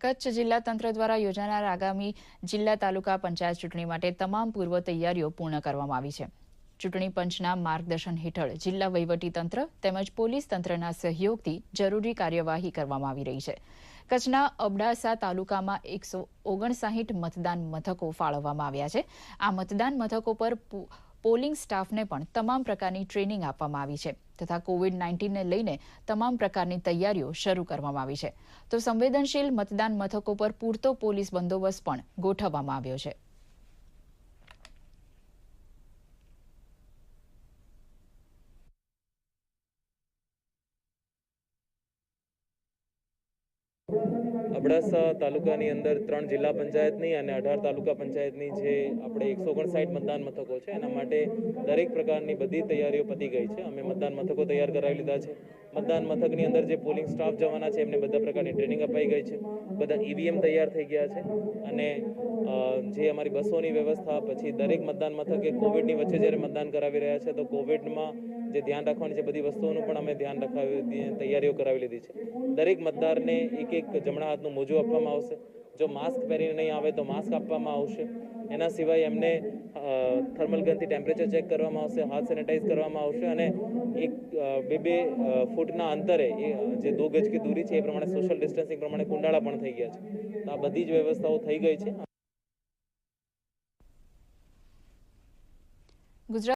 કચ્છ જિલ્લા તંત્ર દ્વારા યોજાનાર આગામી જિલ્લા તાલુકા પંચાયત ચૂંટણી માટે તમામ પૂર્વ તૈયારીઓ પૂર્ણ કરવામાં આવી છે. ચૂંટણી પંચના માર્ગદર્શન હેઠળ જિલ્લા વહીવટી તંત્ર તેમજ પોલીસ તંત્રના સહયોગથી જરૂરી કાર્યવાહી કરવામાં આવી રહી છે. કચ્છના અબડાસા તાલુકામાં એકસો ઓગણસાહીઠ મતદાન મથકો ફાળવવામાં આવ્યા છે. આ મતદાન મથકો પર પોલિંગ સ્ટાફને પણ તમામ પ્રકારની ટ્રેનિંગ આપવામાં આવી છે તથા કોવિડ નાઇન્ટીનને લઈને તમામ પ્રકારની તૈયારીઓ શરૂ કરવામાં આવી છે. તો સંવેદનશીલ મતદાન મથકો પર પૂરતો પોલીસ બંદોબસ્ત પણ ગોઠવવામાં આવ્યો છે. અબડાસા તાલુકાની અંદર ત્રણ જિલ્લા પંચાયતની અને અઢાર તાલુકા પંચાયતની જે આપણે એકસો ઓગણસાઠ મતદાન મથકો છે, એના માટે દરેક પ્રકારની બધી તૈયારીઓ પતી ગઈ છે. અમે મતદાન મથકો તૈયાર કરાવી લીધા છે. મતદાન મથકની અંદર જે પોલિંગ સ્ટાફ જવાના છે, એમને બધા પ્રકારની ટ્રેનિંગ અપાઈ ગઈ છે. બધા ઈવીએમ તૈયાર થઈ ગયા છે અને જે અમારી બસોની વ્યવસ્થા, પછી દરેક મતદાન મથકે કોવિડની વચ્ચે જ્યારે મતદાન કરાવી રહ્યા છે, તો કોવિડમાં જે ધ્યાન રાખવાની છે બધી વસ્તુઓનું પણ અમે ધ્યાન રખાવી તૈયારીઓ કરાવી લીધી છે. દરેક મતદારને એક એક જમણા હાથનું મોજું આપવામાં આવશે. જો માસ્ક પહેરીને નહીં આવે તો માસ્ક આપવામાં આવશે. એના સિવાય એમને થર્મલ ગનથી ટેમ્પરેચર ચેક કરવામાં આવશે, હાથ સેનેટાઈઝ કરવામાં આવશે અને એક બે બે ફૂટના અંતરે જે દો ગજ કે દૂરી છે એ પ્રમાણે સોશિયલ ડિસ્ટન્સિંગ પ્રમાણે કુંડાળા પણ થઈ ગયા છે. તો આ બધી જ વ્યવસ્થાઓ થઈ ગઈ છે.